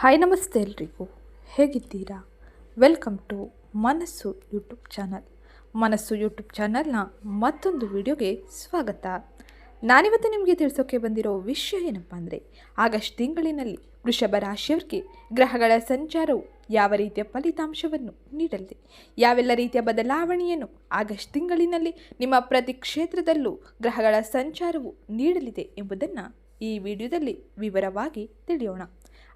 Hi ನಮಸ್ತೆ ಎಲ್ರಿಗೂ. ಹೇಗಿದ್ದೀರಾ? Welcome to Manassu YouTube channel. Manassu YouTube ಚಾನಲ್ನ ಮತ್ತೊಂದು ವಿಡಿಯೋಗೆ ಸ್ವಾಗತ. ನಾನಿವತ್ತು ನಿಮಗೆ ತಿಳಿಸೋಕೆ ಬಂದಿರೋ ವಿಷಯ ಏನಪ್ಪ ಅಂದರೆ, ಆಗಸ್ಟ್ ತಿಂಗಳಿನಲ್ಲಿ ವೃಷಭ ರಾಶಿಯವರಿಗೆ ಗ್ರಹಗಳ ಸಂಚಾರವು ಯಾವ ರೀತಿಯ ಫಲಿತಾಂಶವನ್ನು ನೀಡಲಿದೆ? ಯಾವೆಲ್ಲ ರೀತಿಯ ಬದಲಾವಣೆಯನ್ನು ಆಗಸ್ಟ್ ತಿಂಗಳಿನಲ್ಲಿ ನಿಮ್ಮ ಪ್ರತಿ ಕ್ಷೇತ್ರದಲ್ಲೂ ಗ್ರಹಗಳ ಸಂಚಾರವು ನೀಡಲಿದೆ ಎಂಬುದನ್ನು ಈ ವಿಡಿಯೋದಲ್ಲಿ ವಿವರವಾಗಿ ತಿಳಿಯೋಣ.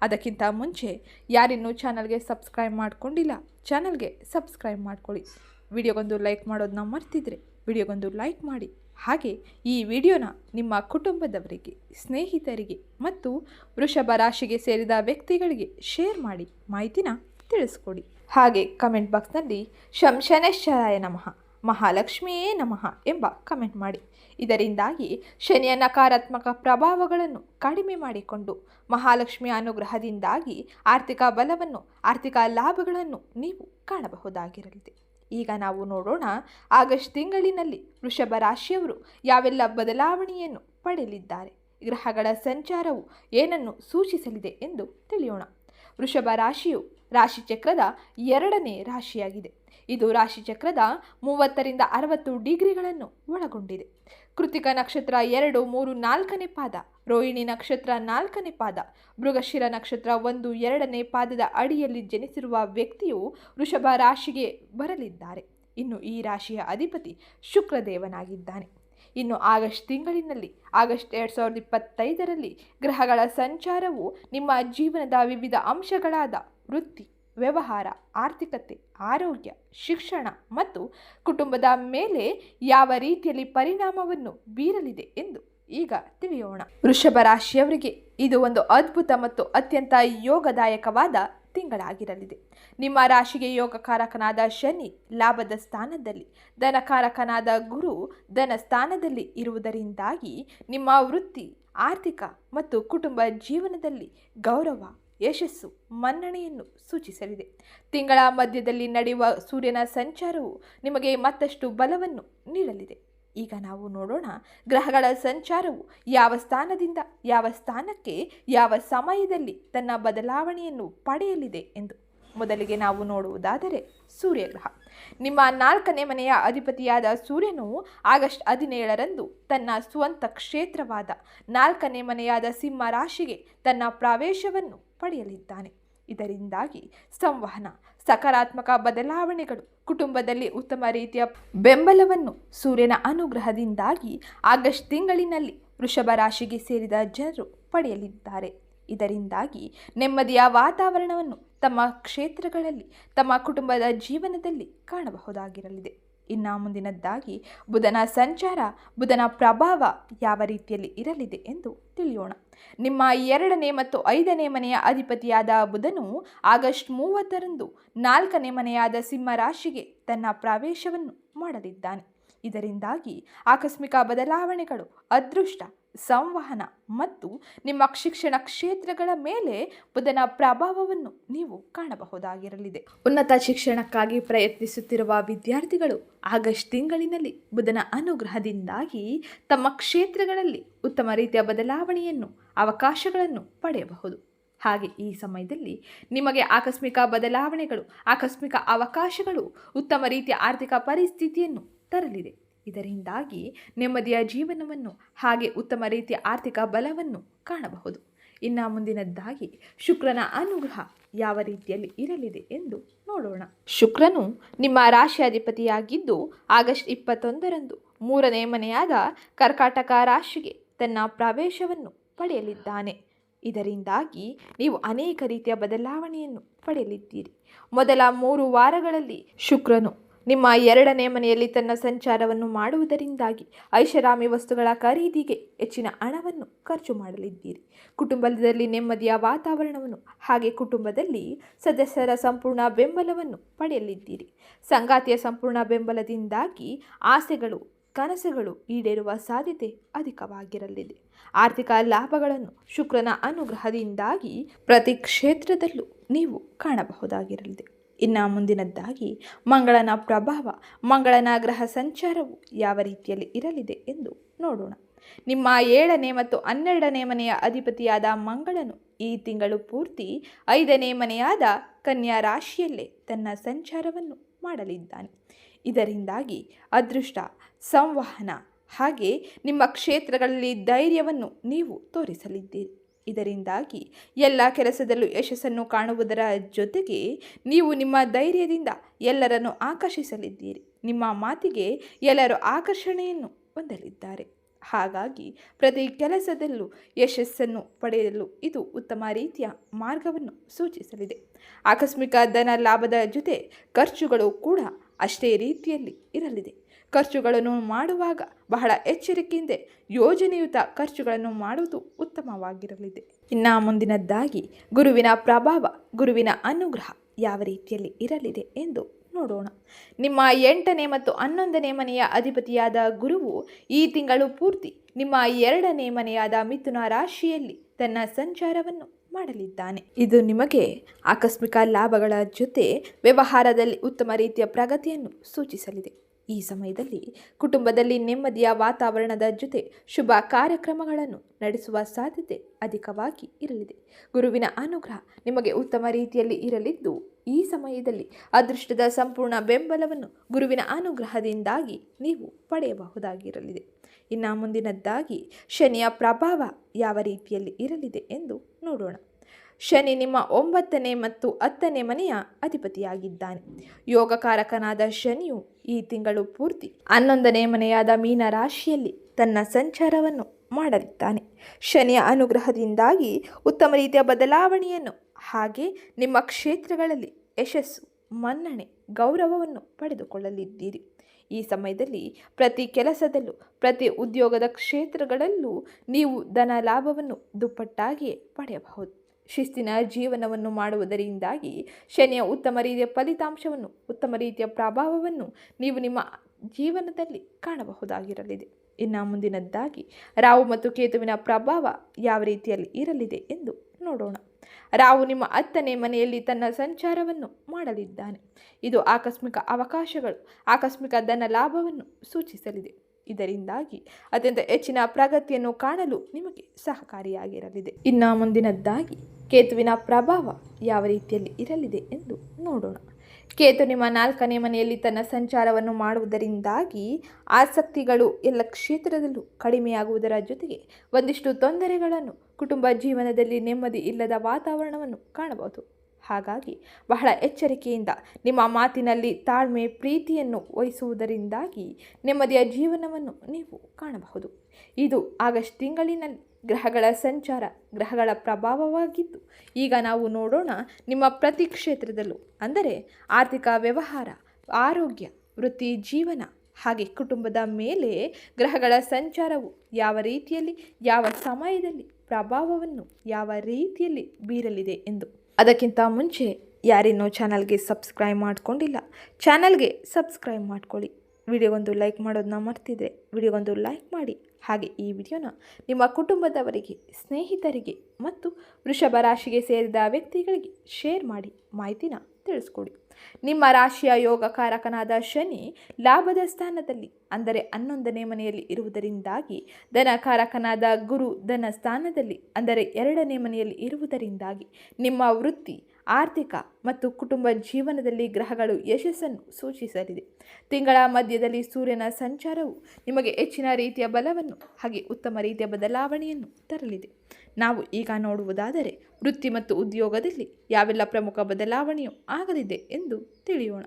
ಅದಕ್ಕಿಂತ ಮುಂಚೆ ಯಾರಿನ್ನೂ ಚಾನಲ್ಗೆ ಸಬ್ಸ್ಕ್ರೈಬ್ ಮಾಡ್ಕೊಂಡಿಲ್ಲ, ಚಾನಲ್ಗೆ ಸಬ್ಸ್ಕ್ರೈಬ್ ಮಾಡ್ಕೊಳ್ಳಿ. ವಿಡಿಯೋಗೊಂದು ಲೈಕ್ ಮಾಡೋದನ್ನ ಮರ್ತಿದ್ರೆ ವಿಡಿಯೋಗೊಂದು ಲೈಕ್ ಮಾಡಿ. ಹಾಗೆ ಈ ವಿಡಿಯೋನ ನಿಮ್ಮ ಕುಟುಂಬದವರಿಗೆ, ಸ್ನೇಹಿತರಿಗೆ ಮತ್ತು ವೃಷಭ ರಾಶಿಗೆ ಸೇರಿದ ವ್ಯಕ್ತಿಗಳಿಗೆ ಶೇರ್ ಮಾಡಿ ಮಾಹಿತಿನ ತಿಳಿಸ್ಕೊಡಿ. ಹಾಗೆ ಕಮೆಂಟ್ ಬಾಕ್ಸ್ನಲ್ಲಿ ಶಂಶನೇಶ್ವರಾಯ ನಮಃ, ಮಹಾಲಕ್ಷ್ಮಿಯೇ ನಮಃ ಎಂಬ ಕಮೆಂಟ್ ಮಾಡಿ. ಇದರಿಂದಾಗಿ ಶನಿಯ ನಕಾರಾತ್ಮಕ ಪ್ರಭಾವಗಳನ್ನು ಕಡಿಮೆ ಮಾಡಿಕೊಂಡು ಮಹಾಲಕ್ಷ್ಮಿಯ ಅನುಗ್ರಹದಿಂದಾಗಿ ಆರ್ಥಿಕ ಬಲವನ್ನು, ಆರ್ಥಿಕ ಲಾಭಗಳನ್ನು ನೀವು ಕಾಣಬಹುದಾಗಿರಲಿದೆ. ಈಗ ನಾವು ನೋಡೋಣ ಆಗಸ್ಟ್ ತಿಂಗಳಿನಲ್ಲಿ ವೃಷಭ ರಾಶಿಯವರು ಯಾವೆಲ್ಲ ಬದಲಾವಣೆಯನ್ನು ಪಡೆಯಲಿದ್ದಾರೆ. ಗ್ರಹಗಳ ಸಂಚಾರವು ಏನನ್ನು ಸೂಚಿಸಲಿದೆ ಎಂದು ತಿಳಿಯೋಣ. ವೃಷಭ ರಾಶಿಯು ರಾಶಿಚಕ್ರದ ಎರಡನೇ ರಾಶಿಯಾಗಿದೆ. ಇದು ರಾಶಿಚಕ್ರದ ಮೂವತ್ತರಿಂದ ಅರವತ್ತು ಡಿಗ್ರಿಗಳನ್ನು ಒಳಗೊಂಡಿದೆ. ಕೃತಿಕ ನಕ್ಷತ್ರ ಎರಡು, ಮೂರು, ನಾಲ್ಕನೇ ಪಾದ. ರೋಹಿಣಿ ನಕ್ಷತ್ರ ನಾಲ್ಕನೇ ಪಾದ. ಮೃಗಶಿರ ನಕ್ಷತ್ರ ಒಂದು, ಎರಡನೇ ಪಾದದ ಅಡಿಯಲ್ಲಿ ಜನಿಸಿರುವ ವ್ಯಕ್ತಿಯು ವೃಷಭ ರಾಶಿಗೆ ಬರಲಿದ್ದಾರೆ. ಇನ್ನು ಈ ರಾಶಿಯ ಅಧಿಪತಿ ಶುಕ್ರದೇವನಾಗಿದ್ದಾನೆ. ಇನ್ನು ಆಗಸ್ಟ್ ತಿಂಗಳಿನಲ್ಲಿ, ಆಗಸ್ಟ್ ಎರಡು ಸಾವಿರದ ಇಪ್ಪತ್ತೈದರಲ್ಲಿ ಗ್ರಹಗಳ ಸಂಚಾರವು ನಿಮ್ಮ ಜೀವನದ ವಿವಿಧ ಅಂಶಗಳಾದ ವೃತ್ತಿ ವ್ಯವಹಾರ, ಆರ್ಥಿಕತೆ, ಆರೋಗ್ಯ, ಶಿಕ್ಷಣ ಮತ್ತು ಕುಟುಂಬದ ಮೇಲೆ ಯಾವ ರೀತಿಯಲ್ಲಿ ಪರಿಣಾಮವನ್ನು ಬೀರಲಿದೆ ಎಂದು ಈಗ ತಿಳಿಯೋಣ. ವೃಷಭ ರಾಶಿಯವರಿಗೆ ಇದು ಒಂದು ಅದ್ಭುತ ಮತ್ತು ಅತ್ಯಂತ ಯೋಗದಾಯಕವಾದ ತಿಂಗಳಾಗಿರಲಿದೆ. ನಿಮ್ಮ ರಾಶಿಗೆ ಯೋಗಕಾರಕನಾದ ಶನಿ ಲಾಭದ ಸ್ಥಾನದಲ್ಲಿ, ಧನಕಾರಕನಾದ ಗುರು ಧನ ಸ್ಥಾನದಲ್ಲಿ ಇರುವುದರಿಂದಾಗಿ ನಿಮ್ಮ ವೃತ್ತಿ, ಆರ್ಥಿಕ ಮತ್ತು ಕುಟುಂಬ ಜೀವನದಲ್ಲಿ ಗೌರವ ಯಶಸ್ಸು ಮನ್ನಣೆಯನ್ನು ಸೂಚಿಸಲಿದೆ. ತಿಂಗಳ ಮಧ್ಯದಲ್ಲಿ ನಡೆಯುವ ಸೂರ್ಯನ ಸಂಚಾರವು ನಿಮಗೆ ಮತ್ತಷ್ಟು ಬಲವನ್ನು ನೀಡಲಿದೆ. ಈಗ ನಾವು ನೋಡೋಣ ಗ್ರಹಗಳ ಸಂಚಾರವು ಯಾವ ಸ್ಥಾನದಿಂದ ಯಾವ ಸ್ಥಾನಕ್ಕೆ ಯಾವ ಸಮಯದಲ್ಲಿ ತನ್ನ ಬದಲಾವಣೆಯನ್ನು ಪಡೆಯಲಿದೆ ಎಂದು. ಮೊದಲಿಗೆ ನಾವು ನೋಡುವುದಾದರೆ ಸೂರ್ಯಗ್ರಹ. ನಿಮ್ಮ ನಾಲ್ಕನೇ ಮನೆಯ ಅಧಿಪತಿಯಾದ ಸೂರ್ಯನು ಆಗಸ್ಟ್ ಹದಿನೇಳರಂದು ತನ್ನ ಸ್ವಂತ ಕ್ಷೇತ್ರವಾದ ನಾಲ್ಕನೇ ಮನೆಯಾದ ಸಿಂಹ ರಾಶಿಗೆ ತನ್ನ ಪ್ರವೇಶವನ್ನು ಪಡೆಯಲಿದ್ದಾನೆ. ಇದರಿಂದಾಗಿ ಸಂವಹನ, ಸಕಾರಾತ್ಮಕ ಬದಲಾವಣೆಗಳು, ಕುಟುಂಬದಲ್ಲಿ ಉತ್ತಮ ರೀತಿಯ ಬೆಂಬಲವನ್ನು ಸೂರ್ಯನ ಅನುಗ್ರಹದಿಂದಾಗಿ ಆಗಸ್ಟ್ ತಿಂಗಳಿನಲ್ಲಿ ವೃಷಭ ರಾಶಿಗೆ ಸೇರಿದ ಜನರು ಪಡೆಯಲಿದ್ದಾರೆ. ಇದರಿಂದಾಗಿ ನೆಮ್ಮದಿಯ ವಾತಾವರಣವನ್ನು ತಮ್ಮ ಕ್ಷೇತ್ರಗಳಲ್ಲಿ, ತಮ್ಮ ಕುಟುಂಬದ ಜೀವನದಲ್ಲಿ ಕಾಣಬಹುದಾಗಿರಲಿದೆ. ಇನ್ನು ಮುಂದಿನದ್ದಾಗಿ, ಬುಧನ ಸಂಚಾರ, ಬುಧನ ಪ್ರಭಾವ ಯಾವ ರೀತಿಯಲ್ಲಿ ಇರಲಿದೆ ಎಂದು ತಿಳಿಯೋಣ. ನಿಮ್ಮ ಎರಡನೇ ಮತ್ತು ಐದನೇ ಮನೆಯ ಅಧಿಪತಿಯಾದ ಬುಧನು ಆಗಸ್ಟ್ ಮೂವತ್ತರಂದು ನಾಲ್ಕನೇ ಮನೆಯಾದ ಸಿಂಹ ರಾಶಿಗೆ ತನ್ನ ಪ್ರವೇಶವನ್ನು ಮಾಡಲಿದ್ದಾನೆ. ಇದರಿಂದಾಗಿ ಆಕಸ್ಮಿಕ ಬದಲಾವಣೆಗಳು, ಅದೃಷ್ಟ, ಸಂವಹನ ಮತ್ತು ನಿಮ್ಮ ಶಿಕ್ಷಣ ಕ್ಷೇತ್ರಗಳ ಮೇಲೆ ಬುಧನ ಪ್ರಭಾವವನ್ನು ನೀವು ಕಾಣಬಹುದಾಗಿರಲಿದೆ. ಉನ್ನತ ಶಿಕ್ಷಣಕ್ಕಾಗಿ ಪ್ರಯತ್ನಿಸುತ್ತಿರುವ ವಿದ್ಯಾರ್ಥಿಗಳು ಆಗಸ್ಟ್ ತಿಂಗಳಿನಲ್ಲಿ ಬುಧನ ಅನುಗ್ರಹದಿಂದಾಗಿ ತಮ್ಮ ಕ್ಷೇತ್ರಗಳಲ್ಲಿ ಉತ್ತಮ ರೀತಿಯ ಬದಲಾವಣೆಯನ್ನು, ಅವಕಾಶಗಳನ್ನು ಪಡೆಯಬಹುದು. ಹಾಗೆ ಈ ಸಮಯದಲ್ಲಿ ನಿಮಗೆ ಆಕಸ್ಮಿಕ ಬದಲಾವಣೆಗಳು, ಆಕಸ್ಮಿಕ ಅವಕಾಶಗಳು, ಉತ್ತಮ ರೀತಿಯ ಆರ್ಥಿಕ ಪರಿಸ್ಥಿತಿಯನ್ನು ತರಲಿದೆ. ಇದರಿಂದಾಗಿ ನೆಮ್ಮದಿಯ ಜೀವನವನ್ನು ಹಾಗೆ ಉತ್ತಮ ರೀತಿಯ ಆರ್ಥಿಕ ಬಲವನ್ನು ಕಾಣಬಹುದು. ಇನ್ನು ಮುಂದಿನದ್ದಾಗಿ ಶುಕ್ರನ ಅನುಗ್ರಹ ಯಾವ ರೀತಿಯಲ್ಲಿ ಇರಲಿದೆ ಎಂದು ನೋಡೋಣ. ಶುಕ್ರನು ನಿಮ್ಮ ರಾಶಿಯಾಧಿಪತಿಯಾಗಿದ್ದು ಆಗಸ್ಟ್ ಇಪ್ಪತ್ತೊಂದರಂದು ಮೂರನೇ ಮನೆಯಾದ ಕರ್ಕಾಟಕ ರಾಶಿಗೆ ತನ್ನ ಪ್ರವೇಶವನ್ನು ಪಡೆಯಲಿದ್ದಾನೆ. ಇದರಿಂದಾಗಿ ನೀವು ಅನೇಕ ರೀತಿಯ ಬದಲಾವಣೆಯನ್ನು ಪಡೆಯಲಿದ್ದೀರಿ. ಮೊದಲ ಮೂರು ವಾರಗಳಲ್ಲಿ ಶುಕ್ರನು ನಿಮ್ಮ ಎರಡನೇ ಮನೆಯಲ್ಲಿ ತನ್ನ ಸಂಚಾರವನ್ನು ಮಾಡುವುದರಿಂದಾಗಿ ಐಷಾರಾಮಿ ವಸ್ತುಗಳ ಖರೀದಿಗೆ ಹೆಚ್ಚಿನ ಹಣವನ್ನು ಖರ್ಚು ಮಾಡಲಿದ್ದೀರಿ. ಕುಟುಂಬದಲ್ಲಿ ನೆಮ್ಮದಿಯ ವಾತಾವರಣವನ್ನು ಹಾಗೆ ಕುಟುಂಬದಲ್ಲಿ ಸದಸ್ಯರ ಸಂಪೂರ್ಣ ಬೆಂಬಲವನ್ನು ಪಡೆಯಲಿದ್ದೀರಿ. ಸಂಗಾತಿಯ ಸಂಪೂರ್ಣ ಬೆಂಬಲದಿಂದಾಗಿ ಆಸೆಗಳು, ಕನಸುಗಳು ಈಡೇರುವ ಸಾಧ್ಯತೆ ಅಧಿಕವಾಗಿರಲಿದೆ. ಆರ್ಥಿಕ ಲಾಭಗಳನ್ನು ಶುಕ್ರನ ಅನುಗ್ರಹದಿಂದಾಗಿ ಪ್ರತಿ ಕ್ಷೇತ್ರದಲ್ಲೂ ನೀವು ಕಾಣಬಹುದಾಗಿರಲಿದೆ. ಇನ್ನು ಮುಂದಿನದ್ದಾಗಿ ಮಂಗಳನ ಪ್ರಭಾವ, ಮಂಗಳನ ಗ್ರಹ ಸಂಚಾರವು ಯಾವ ರೀತಿಯಲ್ಲಿ ಇರಲಿದೆ ಎಂದು ನೋಡೋಣ. ನಿಮ್ಮ ಏಳನೇ ಮತ್ತು ಹನ್ನೆರಡನೇ ಮನೆಯ ಅಧಿಪತಿಯಾದ ಮಂಗಳನು ಈ ತಿಂಗಳು ಪೂರ್ತಿ ಐದನೇ ಮನೆಯಾದ ಕನ್ಯಾ ರಾಶಿಯಲ್ಲೇ ತನ್ನ ಸಂಚಾರವನ್ನು ಮಾಡಲಿದ್ದಾನೆ. ಇದರಿಂದಾಗಿ ಅದೃಷ್ಟ, ಸಂವಹನ ಹಾಗೆ ನಿಮ್ಮ ಕ್ಷೇತ್ರಗಳಲ್ಲಿ ಧೈರ್ಯವನ್ನು ನೀವು ತೋರಿಸಲಿದ್ದೀರಿ. ಇದರಿಂದಾಗಿ ಎಲ್ಲ ಕೆಲಸದಲ್ಲೂ ಯಶಸ್ಸನ್ನು ಕಾಣುವುದರ ಜೊತೆಗೆ ನೀವು ನಿಮ್ಮ ಧೈರ್ಯದಿಂದ ಎಲ್ಲರನ್ನು ಆಕರ್ಷಿಸಲಿದ್ದೀರಿ. ನಿಮ್ಮ ಮಾತಿಗೆ ಎಲ್ಲರೂ ಆಕರ್ಷಣೆಯನ್ನು ಹೊಂದಲಿದ್ದಾರೆ. ಹಾಗಾಗಿ ಪ್ರತಿ ಕೆಲಸದಲ್ಲೂ ಯಶಸ್ಸನ್ನು ಪಡೆಯಲು ಇದು ಉತ್ತಮ ರೀತಿಯ ಮಾರ್ಗವನ್ನು ಸೂಚಿಸಲಿದೆ. ಆಕಸ್ಮಿಕ ಧನ ಲಾಭದ ಜೊತೆ ಖರ್ಚುಗಳು ಕೂಡ ಅಷ್ಟೇ ರೀತಿಯಲ್ಲಿ ಇರಲಿದೆ. ಖರ್ಚುಗಳನ್ನು ಮಾಡುವಾಗ ಬಹಳ ಎಚ್ಚರಿಕೆಯಿಂದ ಯೋಜನೆಯುತ ಖರ್ಚುಗಳನ್ನು ಮಾಡುವುದು ಉತ್ತಮವಾಗಿರಲಿದೆ. ಇನ್ನು ಮುಂದಿನದ್ದಾಗಿ ಗುರುವಿನ ಪ್ರಭಾವ, ಗುರುವಿನ ಅನುಗ್ರಹ ಯಾವ ರೀತಿಯಲ್ಲಿ ಇರಲಿದೆ ಎಂದು ನೋಡೋಣ. ನಿಮ್ಮ ಎಂಟನೇ ಮತ್ತು ಹನ್ನೊಂದನೇ ಮನೆಯ ಅಧಿಪತಿಯಾದ ಗುರುವು ಈ ತಿಂಗಳು ಪೂರ್ತಿ ನಿಮ್ಮ ಎರಡನೇ ಮನೆಯಾದ ಮಿಥುನ ರಾಶಿಯಲ್ಲಿ ತನ್ನ ಸಂಚಾರವನ್ನು ಮಾಡಲಿದ್ದಾನೆ. ಇದು ನಿಮಗೆ ಆಕಸ್ಮಿಕ ಲಾಭಗಳ ಜೊತೆ ವ್ಯವಹಾರದಲ್ಲಿ ಉತ್ತಮ ರೀತಿಯ ಪ್ರಗತಿಯನ್ನು ಸೂಚಿಸಲಿದೆ. ಈ ಸಮಯದಲ್ಲಿ ಕುಟುಂಬದಲ್ಲಿ ನೆಮ್ಮದಿಯ ವಾತಾವರಣದ ಜೊತೆ ಶುಭ ಕಾರ್ಯಕ್ರಮಗಳನ್ನು ನಡೆಸುವ ಸಾಧ್ಯತೆ ಅಧಿಕವಾಗಿ ಇರಲಿದೆ. ಗುರುವಿನ ಅನುಗ್ರಹ ನಿಮಗೆ ಉತ್ತಮ ರೀತಿಯಲ್ಲಿ ಇರಲಿದ್ದು, ಈ ಸಮಯದಲ್ಲಿ ಅದೃಷ್ಟದ ಸಂಪೂರ್ಣ ಬೆಂಬಲವನ್ನು ಗುರುವಿನ ಅನುಗ್ರಹದಿಂದಾಗಿ ನೀವು ಪಡೆಯಬಹುದಾಗಿರಲಿದೆ. ಇನ್ನು ಮುಂದಿನದ್ದಾಗಿ ಶನಿಯ ಪ್ರಭಾವ ಯಾವ ರೀತಿಯಲ್ಲಿ ಇರಲಿದೆ ಎಂದು ನೋಡೋಣ. ಶನಿ ನಿಮ್ಮ ಒಂಬತ್ತನೇ ಮತ್ತು ಹತ್ತನೇ ಮನೆಯ ಅಧಿಪತಿಯಾಗಿದ್ದಾನೆ. ಯೋಗಕಾರಕನಾದ ಶನಿಯು ಈ ತಿಂಗಳು ಪೂರ್ತಿ ಹನ್ನೊಂದನೇ ಮನೆಯಾದ ಮೀನ ರಾಶಿಯಲ್ಲಿ ತನ್ನ ಸಂಚಾರವನ್ನು ಮಾಡಲಿದ್ದಾನೆ. ಶನಿಯ ಅನುಗ್ರಹದಿಂದಾಗಿ ಉತ್ತಮ ರೀತಿಯ ಬದಲಾವಣೆಯನ್ನು ಹಾಗೆ ನಿಮ್ಮ ಕ್ಷೇತ್ರಗಳಲ್ಲಿ ಯಶಸ್ಸು, ಮನ್ನಣೆ, ಗೌರವವನ್ನು ಪಡೆದುಕೊಳ್ಳಲಿದ್ದೀರಿ. ಈ ಸಮಯದಲ್ಲಿ ಪ್ರತಿ ಕೆಲಸದಲ್ಲೂ, ಪ್ರತಿ ಉದ್ಯೋಗದ ಕ್ಷೇತ್ರಗಳಲ್ಲೂ ನೀವು ಧನ ಲಾಭವನ್ನು ದುಪ್ಪಟ್ಟಾಗಿಯೇ ಪಡೆಯಬಹುದು. ಶಿಸ್ತಿನ ಜೀವನವನ್ನು ಮಾಡುವುದರಿಂದಾಗಿ ಶನಿಯ ಉತ್ತಮ ರೀತಿಯ ಫಲಿತಾಂಶವನ್ನು, ಉತ್ತಮ ರೀತಿಯ ಪ್ರಭಾವವನ್ನು ನೀವು ನಿಮ್ಮ ಜೀವನದಲ್ಲಿ ಕಾಣಬಹುದಾಗಿರಲಿದೆ. ಇನ್ನು ಮುಂದಿನದ್ದಾಗಿ ರಾವು ಮತ್ತು ಕೇತುವಿನ ಪ್ರಭಾವ ಯಾವ ರೀತಿಯಲ್ಲಿ ಇರಲಿದೆ ಎಂದು ನೋಡೋಣ. ರಾವು ನಿಮ್ಮ ಹತ್ತನೇ ಮನೆಯಲ್ಲಿ ತನ್ನ ಸಂಚಾರವನ್ನು ಮಾಡಲಿದ್ದಾನೆ. ಇದು ಆಕಸ್ಮಿಕ ಅವಕಾಶಗಳು, ಆಕಸ್ಮಿಕ ಧನ ಲಾಭವನ್ನು ಸೂಚಿಸಲಿದೆ. ಇದರಿಂದಾಗಿ ಅತ್ಯಂತ ಹೆಚ್ಚಿನ ಪ್ರಗತಿಯನ್ನು ಕಾಣಲು ನಿಮಗೆ ಸಹಕಾರಿಯಾಗಿರಲಿದೆ. ಇನ್ನು ಮುಂದಿನದ್ದಾಗಿ ಕೇತುವಿನ ಪ್ರಭಾವ ಯಾವ ರೀತಿಯಲ್ಲಿ ಇರಲಿದೆ ಎಂದು ನೋಡೋಣ. ಕೇತು ನಿಮ್ಮ ನಾಲ್ಕನೇ ಮನೆಯಲ್ಲಿ ತನ್ನ ಸಂಚಾರವನ್ನು ಮಾಡುವುದರಿಂದಾಗಿ ಆಸಕ್ತಿಗಳು ಎಲ್ಲ ಕ್ಷೇತ್ರದಲ್ಲೂ ಕಡಿಮೆಯಾಗುವುದರ ಜೊತೆಗೆ ಒಂದಿಷ್ಟು ತೊಂದರೆಗಳನ್ನು ಕುಟುಂಬ ಜೀವನದಲ್ಲಿ ನೆಮ್ಮದಿ ಇಲ್ಲದ ವಾತಾವರಣವನ್ನು ಕಾಣಬಹುದು. ಹಾಗಾಗಿ ಬಹಳ ಎಚ್ಚರಿಕೆಯಿಂದ ನಿಮ್ಮ ಮಾತಿನಲ್ಲಿ ತಾಳ್ಮೆ, ಪ್ರೀತಿಯನ್ನು ವಹಿಸುವುದರಿಂದಾಗಿ ನೆಮ್ಮದಿಯ ಜೀವನವನ್ನು ನೀವು ಕಾಣಬಹುದು. ಇದು ಆಗಸ್ಟ್ ತಿಂಗಳಿನಲ್ಲಿ ಗ್ರಹಗಳ ಸಂಚಾರ, ಗ್ರಹಗಳ ಪ್ರಭಾವವಾಗಿದ್ದು, ಈಗ ನಾವು ನೋಡೋಣ ನಿಮ್ಮ ಪ್ರತಿ ಕ್ಷೇತ್ರದಲ್ಲೂ, ಅಂದರೆ ಆರ್ಥಿಕ ವ್ಯವಹಾರ, ಆರೋಗ್ಯ, ವೃತ್ತಿ, ಜೀವನ, ಹಾಗೆ ಕುಟುಂಬದ ಮೇಲೆ ಗ್ರಹಗಳ ಸಂಚಾರವು ಯಾವ ರೀತಿಯಲ್ಲಿ, ಯಾವ ಸಮಯದಲ್ಲಿ ಪ್ರಭಾವವನ್ನು ಯಾವ ರೀತಿಯಲ್ಲಿ ಬೀರಲಿದೆ ಎಂದು. ಅದಕ್ಕಿಂತ ಮುಂಚೆ ಯಾರಿನ್ನೂ ಚಾನಲ್ಗೆ ಸಬ್ಸ್ಕ್ರೈಬ್ ಮಾಡ್ಕೊಂಡಿಲ್ಲ, ಚಾನಲ್ಗೆ ಸಬ್ಸ್ಕ್ರೈಬ್ ಮಾಡ್ಕೊಳ್ಳಿ. ವಿಡಿಯೋಗೊಂದು ಲೈಕ್ ಮಾಡೋದನ್ನ ಮರ್ತಿದ್ರೆ ವಿಡಿಯೋಗೊಂದು ಲೈಕ್ ಮಾಡಿ. ಹಾಗೆ ಈ ವಿಡಿಯೋನ ನಿಮ್ಮ ಕುಟುಂಬದವರಿಗೆ, ಸ್ನೇಹಿತರಿಗೆ ಮತ್ತು ವೃಷಭ ರಾಶಿಗೆ ಸೇರಿದ ವ್ಯಕ್ತಿಗಳಿಗೆ ಶೇರ್ ಮಾಡಿ. ಮಾಹಿತಿನ ತಿಳಿಸ್ಕೊಡಿ. ನಿಮ್ಮ ರಾಶಿಯ ಯೋಗಕಾರಕನಾದ ಶನಿ ಲಾಭದ ಸ್ಥಾನದಲ್ಲಿ, ಅಂದರೆ ಹನ್ನೊಂದನೇ ಮನೆಯಲ್ಲಿ ಇರುವುದರಿಂದಾಗಿ, ಧನಕಾರಕನಾದ ಗುರು ಧನ ಸ್ಥಾನದಲ್ಲಿ, ಅಂದರೆ ಎರಡನೇ ಮನೆಯಲ್ಲಿ ಇರುವುದರಿಂದಾಗಿ, ನಿಮ್ಮ ವೃತ್ತಿ, ಆರ್ಥಿಕ ಮತ್ತು ಕುಟುಂಬ ಜೀವನದಲ್ಲಿ ಗ್ರಹಗಳು ಯಶಸ್ಸನ್ನು ಸೂಚಿಸಲಿದೆ. ತಿಂಗಳ ಮಧ್ಯದಲ್ಲಿ ಸೂರ್ಯನ ಸಂಚಾರವು ನಿಮಗೆ ಹೆಚ್ಚಿನ ರೀತಿಯ ಬಲವನ್ನು ಹಾಗೆ ಉತ್ತಮ ರೀತಿಯ ಬದಲಾವಣೆಯನ್ನು ತರಲಿದೆ. ನಾವು ಈಗ ನೋಡುವುದಾದರೆ ವೃತ್ತಿ ಮತ್ತು ಉದ್ಯೋಗದಲ್ಲಿ ಯಾವೆಲ್ಲ ಪ್ರಮುಖ ಬದಲಾವಣೆಯು ಆಗಲಿದೆ ಎಂದು ತಿಳಿಯೋಣ.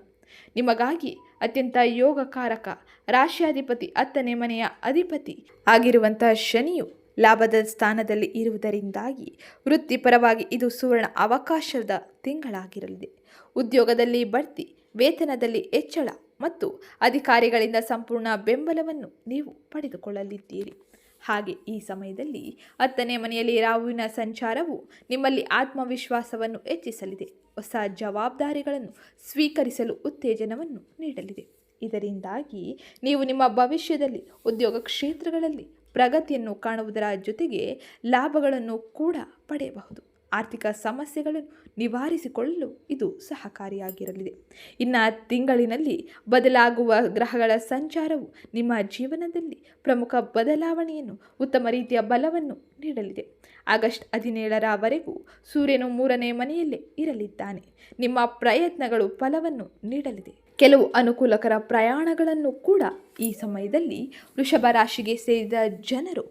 ನಿಮಗಾಗಿ ಅತ್ಯಂತ ಯೋಗಕಾರಕ ರಾಶಿಯಾಧಿಪತಿ ಹತ್ತನೇ ಮನೆಯ ಅಧಿಪತಿ ಆಗಿರುವಂತಹ ಶನಿಯು ಲಾಭದ ಸ್ಥಾನದಲ್ಲಿ ಇರುವುದರಿಂದಾಗಿ ವೃತ್ತಿಪರವಾಗಿ ಇದು ಸುವರ್ಣ ಅವಕಾಶದ ತಿಂಗಳಾಗಿರಲಿದೆ. ಉದ್ಯೋಗದಲ್ಲಿ ಬಡ್ತಿ, ವೇತನದಲ್ಲಿ ಹೆಚ್ಚಳ ಮತ್ತು ಅಧಿಕಾರಿಗಳಿಂದ ಸಂಪೂರ್ಣ ಬೆಂಬಲವನ್ನು ನೀವು ಪಡೆದುಕೊಳ್ಳಲಿದ್ದೀರಿ. ಹಾಗೆ ಈ ಸಮಯದಲ್ಲಿ ಹತ್ತನೇ ಮನೆಯಲ್ಲಿ ರಾಹುವಿನ ಸಂಚಾರವು ನಿಮ್ಮಲ್ಲಿ ಆತ್ಮವಿಶ್ವಾಸವನ್ನು ಹೆಚ್ಚಿಸಲಿದೆ. ಹೊಸ ಜವಾಬ್ದಾರಿಗಳನ್ನು ಸ್ವೀಕರಿಸಲು ಉತ್ತೇಜನವನ್ನು ನೀಡಲಿದೆ. ಇದರಿಂದಾಗಿ ನೀವು ನಿಮ್ಮ ಭವಿಷ್ಯದಲ್ಲಿ ಉದ್ಯೋಗ ಕ್ಷೇತ್ರಗಳಲ್ಲಿ ಪ್ರಗತಿಯನ್ನು ಕಾಣುವುದರ ಜೊತೆಗೆ ಲಾಭಗಳನ್ನು ಕೂಡ ಪಡೆಯಬಹುದು. ಆರ್ಥಿಕ ಸಮಸ್ಯೆಗಳನ್ನು ನಿವಾರಿಸಿಕೊಳ್ಳಲು ಇದು ಸಹಕಾರಿಯಾಗಿರಲಿದೆ. ಇನ್ನು ತಿಂಗಳಿನಲ್ಲಿ ಬದಲಾಗುವ ಗ್ರಹಗಳ ಸಂಚಾರವು ನಿಮ್ಮ ಜೀವನದಲ್ಲಿ ಪ್ರಮುಖ ಬದಲಾವಣೆಯನ್ನು, ಉತ್ತಮ ರೀತಿಯ ಬಲವನ್ನು ನೀಡಲಿದೆ. ಆಗಸ್ಟ್ ಹದಿನೇಳರವರೆಗೂ ಸೂರ್ಯನು ಮೂರನೇ ಮನೆಯಲ್ಲೇ ಇರಲಿದ್ದಾನೆ. ನಿಮ್ಮ ಪ್ರಯತ್ನಗಳು ಫಲವನ್ನು ನೀಡಲಿದೆ. ಕೆಲವು ಅನುಕೂಲಕರ ಪ್ರಯಾಣಗಳನ್ನು ಕೂಡ ಈ ಸಮಯದಲ್ಲಿ ವೃಷಭ ರಾಶಿಗೆ ಸೇರಿದ ಜನರು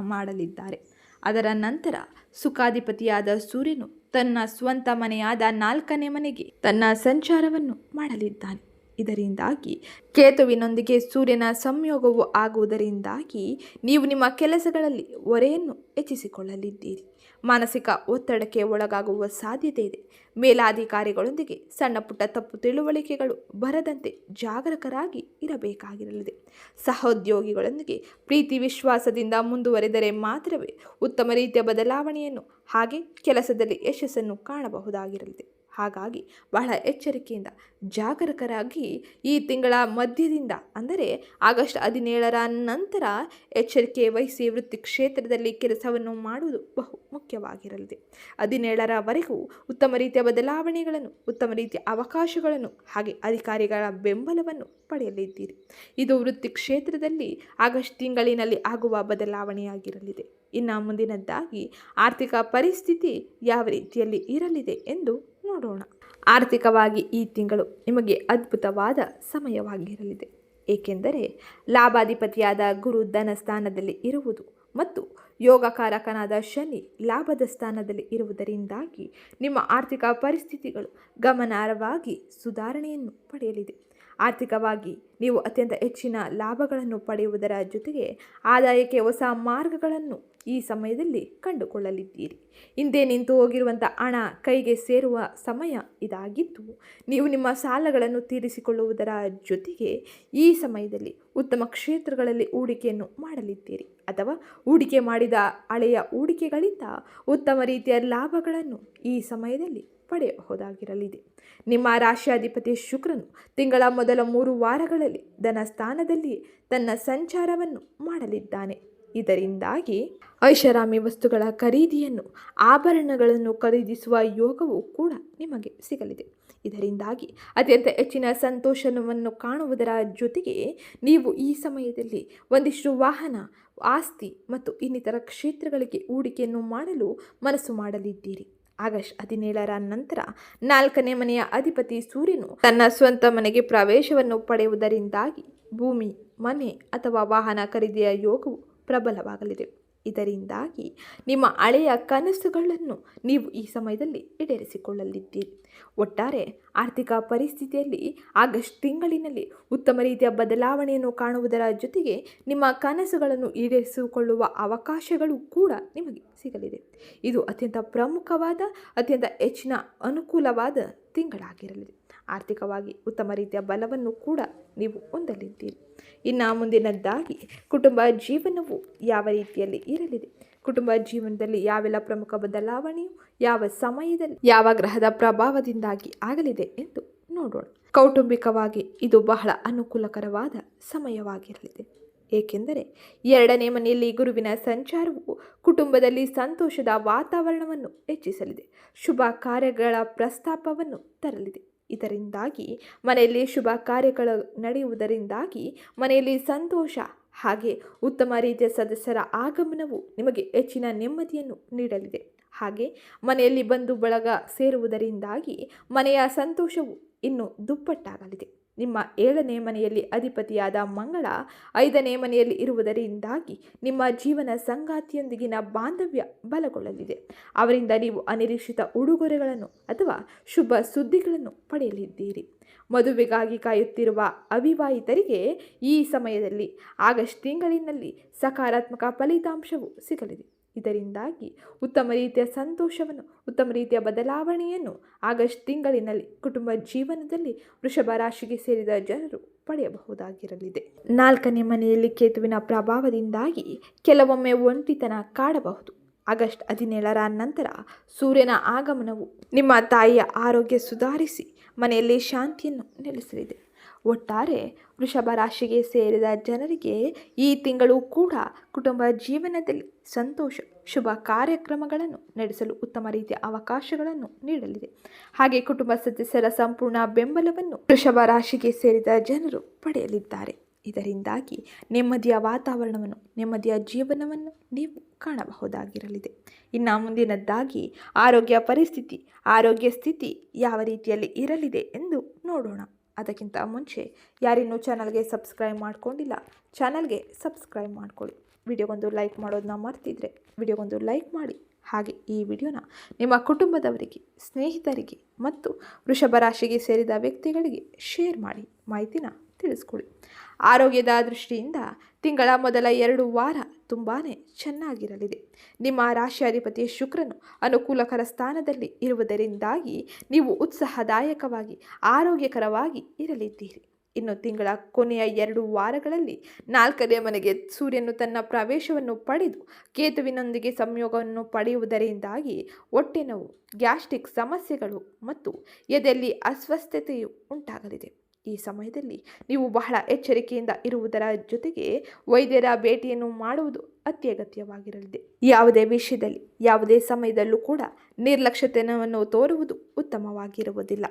ಮಾಡಲಿದ್ದಾರೆ. ಅದರ ನಂತರ ಸುಖಾಧಿಪತಿಯಾದ ಸೂರ್ಯನು ತನ್ನ ಸ್ವಂತ ಮನೆಯಾದ ನಾಲ್ಕನೇ ಮನೆಗೆ ತನ್ನ ಸಂಚಾರವನ್ನು ಮಾಡಲಿದ್ದಾನೆ. ಇದರಿಂದಾಗಿ ಕೇತುವಿನೊಂದಿಗೆ ಸೂರ್ಯನ ಸಂಯೋಗವು ಆಗುವುದರಿಂದಾಗಿ ನೀವು ನಿಮ್ಮ ಕೆಲಸಗಳಲ್ಲಿ ಹೊರೆಯನ್ನು ಹೆಚ್ಚಿಸಿಕೊಳ್ಳಲಿದ್ದೀರಿ. ಮಾನಸಿಕ ಒತ್ತಡಕ್ಕೆ ಒಳಗಾಗುವ ಸಾಧ್ಯತೆ ಇದೆ. ಮೇಲಾಧಿಕಾರಿಗಳೊಂದಿಗೆ ಸಣ್ಣ ಪುಟ್ಟ ತಪ್ಪು ತಿಳುವಳಿಕೆಗಳು ಬರದಂತೆ ಜಾಗರೂಕರಾಗಿ ಇರಬೇಕಾಗಿರಲಿದೆ. ಸಹೋದ್ಯೋಗಿಗಳೊಂದಿಗೆ ಪ್ರೀತಿ ವಿಶ್ವಾಸದಿಂದ ಮುಂದುವರೆದರೆ ಮಾತ್ರವೇ ಉತ್ತಮ ರೀತಿಯ ಬದಲಾವಣೆಯನ್ನು ಹಾಗೆ ಕೆಲಸದಲ್ಲಿ ಯಶಸ್ಸನ್ನು ಕಾಣಬಹುದಾಗಿರಲಿದೆ. ಹಾಗಾಗಿ ಬಹಳ ಎಚ್ಚರಿಕೆಯಿಂದ ಜಾಗರೂಕರಾಗಿ ಈ ತಿಂಗಳ ಮಧ್ಯದಿಂದ, ಅಂದರೆ ಆಗಸ್ಟ್ ಹದಿನೇಳರ ನಂತರ ಎಚ್ಚರಿಕೆ ವಹಿಸಿ ವೃತ್ತಿ ಕ್ಷೇತ್ರದಲ್ಲಿ ಕೆಲಸವನ್ನು ಮಾಡುವುದು ಬಹು ಮುಖ್ಯವಾಗಿರಲಿದೆ. ಹದಿನೇಳರವರೆಗೂ ಉತ್ತಮ ರೀತಿಯ ಬದಲಾವಣೆಗಳನ್ನು, ಉತ್ತಮ ರೀತಿಯ ಅವಕಾಶಗಳನ್ನು ಹಾಗೆ ಅಧಿಕಾರಿಗಳ ಬೆಂಬಲವನ್ನು ಪಡೆಯಲಿದ್ದೀರಿ. ಇದು ವೃತ್ತಿ ಕ್ಷೇತ್ರದಲ್ಲಿ ಆಗಸ್ಟ್ ತಿಂಗಳಿನಲ್ಲಿ ಆಗುವ ಬದಲಾವಣೆಯಾಗಿರಲಿದೆ. ಇನ್ನು ಮುಂದಿನದ್ದಾಗಿ ಆರ್ಥಿಕ ಪರಿಸ್ಥಿತಿ ಯಾವ ರೀತಿಯಲ್ಲಿ ಇರಲಿದೆ ಎಂದು ನೋಡೋಣ. ಆರ್ಥಿಕವಾಗಿ ಈ ತಿಂಗಳು ನಿಮಗೆ ಅದ್ಭುತವಾದ ಸಮಯವಾಗಿರಲಿದೆ. ಏಕೆಂದರೆ ಲಾಭಾಧಿಪತಿಯಾದ ಗುರು ಧನ ಸ್ಥಾನದಲ್ಲಿ ಇರುವುದು ಮತ್ತು ಯೋಗಕಾರಕನಾದ ಶನಿ ಲಾಭದ ಸ್ಥಾನದಲ್ಲಿ ಇರುವುದರಿಂದಾಗಿ ನಿಮ್ಮ ಆರ್ಥಿಕ ಪರಿಸ್ಥಿತಿಗಳು ಗಮನಾರ್ಹವಾಗಿ ಸುಧಾರಣೆಯನ್ನು ಪಡೆಯಲಿದೆ. ಆರ್ಥಿಕವಾಗಿ ನೀವು ಅತ್ಯಂತ ಹೆಚ್ಚಿನ ಲಾಭಗಳನ್ನು ಪಡೆಯುವುದರ ಜೊತೆಗೆ ಆದಾಯಕ್ಕೆ ಹೊಸ ಮಾರ್ಗಗಳನ್ನು ಈ ಸಮಯದಲ್ಲಿ ಕಂಡುಕೊಳ್ಳಲಿದ್ದೀರಿ. ಹಿಂದೆ ನಿಂತು ಹೋಗಿರುವಂಥ ಹಣ ಕೈಗೆ ಸೇರುವ ಸಮಯ ಇದಾಗಿದ್ದು ನೀವು ನಿಮ್ಮ ಸಾಲಗಳನ್ನು ತೀರಿಸಿಕೊಳ್ಳುವುದರ ಜೊತೆಗೆ ಈ ಸಮಯದಲ್ಲಿ ಉತ್ತಮ ಕ್ಷೇತ್ರಗಳಲ್ಲಿ ಹೂಡಿಕೆಯನ್ನು ಮಾಡಲಿದ್ದೀರಿ. ಅಥವಾ ಹೂಡಿಕೆ ಮಾಡಿದ ಹಳೆಯ ಹೂಡಿಕೆಗಳಿಂದ ಉತ್ತಮ ರೀತಿಯ ಲಾಭಗಳನ್ನು ಈ ಸಮಯದಲ್ಲಿ ಪಡೆಯಬಹುದಾಗಿರಲಿದೆ. ನಿಮ್ಮ ರಾಶಿಯಾಧಿಪತಿ ಶುಕ್ರನು ತಿಂಗಳ ಮೊದಲ ಮೂರು ವಾರಗಳಲ್ಲಿ ಧನ ಸ್ಥಾನದಲ್ಲಿ ತನ್ನ ಸಂಚಾರವನ್ನು ಮಾಡಲಿದ್ದಾನೆ. ಇದರಿಂದಾಗಿ ಐಷಾರಾಮಿ ವಸ್ತುಗಳ ಖರೀದಿಯನ್ನು, ಆಭರಣಗಳನ್ನು ಖರೀದಿಸುವ ಯೋಗವು ಕೂಡ ನಿಮಗೆ ಸಿಗಲಿದೆ. ಇದರಿಂದಾಗಿ ಅತ್ಯಂತ ಹೆಚ್ಚಿನ ಸಂತೋಷವನ್ನು ಕಾಣುವುದರ ಜೊತೆಗೆ ನೀವು ಈ ಸಮಯದಲ್ಲಿ ಒಂದಿಷ್ಟು ವಾಹನ, ಆಸ್ತಿ ಮತ್ತು ಇನ್ನಿತರ ಕ್ಷೇತ್ರಗಳಿಗೆ ಹೂಡಿಕೆಯನ್ನು ಮಾಡಲು ಮನಸ್ಸು ಮಾಡಲಿದ್ದೀರಿ. ಆಗಸ್ಟ್ ಹದಿನೇಳರ ನಂತರ ನಾಲ್ಕನೇ ಮನೆಯ ಅಧಿಪತಿ ಸೂರ್ಯನು ತನ್ನ ಸ್ವಂತ ಮನೆಗೆ ಪ್ರವೇಶವನ್ನು ಪಡೆಯುವುದರಿಂದಾಗಿ ಭೂಮಿ, ಮನೆ ಅಥವಾ ವಾಹನ ಖರೀದಿಯ ಯೋಗವು ಪ್ರಬಲವಾಗಲಿದೆ. ಇದರಿಂದಾಗಿ ನಿಮ್ಮ ಹಳೆಯ ಕನಸುಗಳನ್ನು ನೀವು ಈ ಸಮಯದಲ್ಲಿ ಈಡೇರಿಸಿಕೊಳ್ಳಲಿದ್ದೀರಿ. ಒಟ್ಟಾರೆ ಆರ್ಥಿಕ ಪರಿಸ್ಥಿತಿಯಲ್ಲಿ ಆಗಸ್ಟ್ ತಿಂಗಳಿನಲ್ಲಿ ಉತ್ತಮ ರೀತಿಯ ಬದಲಾವಣೆಯನ್ನು ಕಾಣುವುದರ ಜೊತೆಗೆ ನಿಮ್ಮ ಕನಸುಗಳನ್ನು ಈಡೇರಿಸಿಕೊಳ್ಳುವ ಅವಕಾಶಗಳು ಕೂಡ ನಿಮಗೆ ಸಿಗಲಿದೆ. ಇದು ಅತ್ಯಂತ ಪ್ರಮುಖವಾದ, ಅತ್ಯಂತ ಹೆಚ್ಚಿನ ಅನುಕೂಲವಾದ ತಿಂಗಳಾಗಿರಲಿದೆ. ಆರ್ಥಿಕವಾಗಿ ಉತ್ತಮ ರೀತಿಯ ಬಲವನ್ನು ಕೂಡ ನೀವು ಹೊಂದಲಿದ್ದೀರಿ. ಇನ್ನು ಮುಂದಿನದ್ದಾಗಿ ಕುಟುಂಬ ಜೀವನವು ಯಾವ ರೀತಿಯಲ್ಲಿ ಇರಲಿದೆ? ಕುಟುಂಬ ಜೀವನದಲ್ಲಿ ಯಾವೆಲ್ಲ ಪ್ರಮುಖ ಬದಲಾವಣೆಯು ಯಾವ ಸಮಯದಲ್ಲಿ ಯಾವ ಗ್ರಹದ ಪ್ರಭಾವದಿಂದಾಗಿ ಆಗಲಿದೆ ಎಂದು ನೋಡೋಣ. ಕೌಟುಂಬಿಕವಾಗಿ ಇದು ಬಹಳ ಅನುಕೂಲಕರವಾದ ಸಮಯವಾಗಿರಲಿದೆ. ಏಕೆಂದರೆ ಎರಡನೇ ಮನೆಯಲ್ಲಿ ಗುರುವಿನ ಸಂಚಾರವು ಕುಟುಂಬದಲ್ಲಿ ಸಂತೋಷದ ವಾತಾವರಣವನ್ನು ಹೆಚ್ಚಿಸಲಿದೆ. ಶುಭ ಕಾರ್ಯಗಳ ಪ್ರಸ್ತಾಪವನ್ನು ತರಲಿದೆ. ಇದರಿಂದಾಗಿ ಮನೆಯಲ್ಲಿ ಶುಭ ಕಾರ್ಯಗಳು ನಡೆಯುವುದರಿಂದಾಗಿ ಮನೆಯಲ್ಲಿ ಸಂತೋಷ ಹಾಗೆ ಉತ್ತಮ ರೀತಿಯ ಸದಸ್ಯರ ಆಗಮನವು ನಿಮಗೆ ಹೆಚ್ಚಿನ ನೆಮ್ಮದಿಯನ್ನು ನೀಡಲಿದೆ. ಹಾಗೆ ಮನೆಯಲ್ಲಿ ಬಂಧು ಬಳಗ ಸೇರುವುದರಿಂದಾಗಿ ಮನೆಯ ಸಂತೋಷವು ಇನ್ನು ದುಪ್ಪಟ್ಟಾಗಲಿದೆ. ನಿಮ್ಮ ಏಳನೇ ಮನೆಯಲ್ಲಿ ಅಧಿಪತಿಯಾದ ಮಂಗಳ ಐದನೇ ಮನೆಯಲ್ಲಿ ಇರುವುದರಿಂದಾಗಿ ನಿಮ್ಮ ಜೀವನ ಸಂಗಾತಿಯೊಂದಿಗಿನ ಬಾಂಧವ್ಯ ಬಲಗೊಳ್ಳಲಿದೆ. ಅವರಿಂದ ನೀವು ಅನಿರೀಕ್ಷಿತ ಉಡುಗೊರೆಗಳನ್ನು ಅಥವಾ ಶುಭ ಸುದ್ದಿಗಳನ್ನು ಪಡೆಯಲಿದ್ದೀರಿ. ಮದುವೆಗಾಗಿ ಕಾಯುತ್ತಿರುವ ಅವಿವಾಹಿತರಿಗೆ ಈ ಸಮಯದಲ್ಲಿ ಆಗಸ್ಟ್ ತಿಂಗಳಿನಲ್ಲಿ ಸಕಾರಾತ್ಮಕ ಫಲಿತಾಂಶವು ಸಿಗಲಿದೆ. ಇದರಿಂದಾಗಿ ಉತ್ತಮ ರೀತಿಯ ಸಂತೋಷವನ್ನು, ಉತ್ತಮ ರೀತಿಯ ಬದಲಾವಣೆಯನ್ನು ಆಗಸ್ಟ್ ತಿಂಗಳಿನಲ್ಲಿ ಕುಟುಂಬ ಜೀವನದಲ್ಲಿ ವೃಷಭ ರಾಶಿಗೆ ಸೇರಿದ ಜನರು ಪಡೆಯಬಹುದಾಗಿರಲಿದೆ. ನಾಲ್ಕನೇ ಮನೆಯಲ್ಲಿ ಕೇತುವಿನ ಪ್ರಭಾವದಿಂದಾಗಿ ಕೆಲವೊಮ್ಮೆ ಒಂಟಿತನ ಕಾಡಬಹುದು. ಆಗಸ್ಟ್ ಹದಿನೇಳರ ನಂತರ ಸೂರ್ಯನ ಆಗಮನವು ನಿಮ್ಮ ತಾಯಿಯ ಆರೋಗ್ಯ ಸುಧಾರಿಸಿ ಮನೆಯಲ್ಲಿ ಶಾಂತಿಯನ್ನು ನೆಲೆಸಲಿದೆ. ಒಟ್ಟಾರೆ ವೃಷಭ ರಾಶಿಗೆ ಸೇರಿದ ಜನರಿಗೆ ಈ ತಿಂಗಳು ಕೂಡ ಕುಟುಂಬ ಜೀವನದಲ್ಲಿ ಸಂತೋಷ, ಶುಭ ಕಾರ್ಯಕ್ರಮಗಳನ್ನು ನಡೆಸಲು ಉತ್ತಮ ರೀತಿಯ ಅವಕಾಶಗಳನ್ನು ನೀಡಲಿದೆ. ಹಾಗೆ ಕುಟುಂಬ ಸದಸ್ಯರ ಸಂಪೂರ್ಣ ಬೆಂಬಲವನ್ನು ವೃಷಭ ರಾಶಿಗೆ ಸೇರಿದ ಜನರು ಪಡೆಯಲಿದ್ದಾರೆ. ಇದರಿಂದಾಗಿ ನೆಮ್ಮದಿಯ ವಾತಾವರಣವನ್ನು, ನೆಮ್ಮದಿಯ ಜೀವನವನ್ನು ನೀವು ಕಾಣಬಹುದಾಗಿರಲಿದೆ. ಇನ್ನು ಮುಂದಿನದ್ದಾಗಿ ಆರೋಗ್ಯ ಪರಿಸ್ಥಿತಿ, ಆರೋಗ್ಯ ಸ್ಥಿತಿ ಯಾವ ರೀತಿಯಲ್ಲಿ ಇರಲಿದೆ ಎಂದು ನೋಡೋಣ. ಅದಕ್ಕಿಂತ ಮುಂಚೆ ಯಾರಿನ್ನೂ ಚಾನಲ್ಗೆ ಸಬ್ಸ್ಕ್ರೈಬ್ ಮಾಡ್ಕೊಂಡಿಲ್ಲ, ಚಾನಲ್ಗೆ ಸಬ್ಸ್ಕ್ರೈಬ್ ಮಾಡ್ಕೊಳ್ಳಿ. ವಿಡಿಯೋಗೊಂದು ಲೈಕ್ ಮಾಡೋದನ್ನ ಮರ್ತಿದ್ರೆ ವಿಡಿಯೋಗೊಂದು ಲೈಕ್ ಮಾಡಿ. ಹಾಗೆ ಈ ವಿಡಿಯೋನ ನಿಮ್ಮ ಕುಟುಂಬದವರಿಗೆ, ಸ್ನೇಹಿತರಿಗೆ ಮತ್ತು ವೃಷಭ ರಾಶಿಗೆ ಸೇರಿದ ವ್ಯಕ್ತಿಗಳಿಗೆ ಶೇರ್ ಮಾಡಿ ಮಾಹಿತಿನ ತಿಳಿಸ್ಕೊಳ್ಳಿ. ಆರೋಗ್ಯದ ದೃಷ್ಟಿಯಿಂದ ತಿಂಗಳ ಮೊದಲ ಎರಡು ವಾರ ತುಂಬಾ ಚೆನ್ನಾಗಿರಲಿದೆ. ನಿಮ್ಮ ರಾಶಿಯಾಧಿಪತಿ ಶುಕ್ರನು ಅನುಕೂಲಕರ ಸ್ಥಾನದಲ್ಲಿ ಇರುವುದರಿಂದಾಗಿ ನೀವು ಉತ್ಸಾಹದಾಯಕವಾಗಿ, ಆರೋಗ್ಯಕರವಾಗಿ ಇರಲಿದ್ದೀರಿ. ಇನ್ನು ತಿಂಗಳ ಕೊನೆಯ ಎರಡು ವಾರಗಳಲ್ಲಿ ನಾಲ್ಕನೇ ಮನೆಗೆ ಸೂರ್ಯನು ತನ್ನ ಪ್ರವೇಶವನ್ನು ಪಡೆದು ಕೇತುವಿನೊಂದಿಗೆ ಸಂಯೋಗವನ್ನು ಪಡೆಯುವುದರಿಂದಾಗಿ ಹೊಟ್ಟೆ ನೋವು, ಗ್ಯಾಸ್ಟ್ರಿಕ್ ಸಮಸ್ಯೆಗಳು ಮತ್ತು ಎದೆಯಲ್ಲಿ ಅಸ್ವಸ್ಥತೆಯು ಉಂಟಾಗಲಿದೆ. ಈ ಸಮಯದಲ್ಲಿ ನೀವು ಬಹಳ ಎಚ್ಚರಿಕೆಯಿಂದ ಇರುವುದರ ಜೊತೆಗೆ ವೈದ್ಯರ ಭೇಟಿಯನ್ನು ಮಾಡುವುದು ಅತ್ಯಗತ್ಯವಾಗಿರಲಿದೆ. ಯಾವುದೇ ವಿಷಯದಲ್ಲಿ, ಯಾವುದೇ ಸಮಯದಲ್ಲೂ ಕೂಡ ನಿರ್ಲಕ್ಷ್ಯತನವನ್ನು ತೋರುವುದು ಉತ್ತಮವಾಗಿರುವುದಿಲ್ಲ.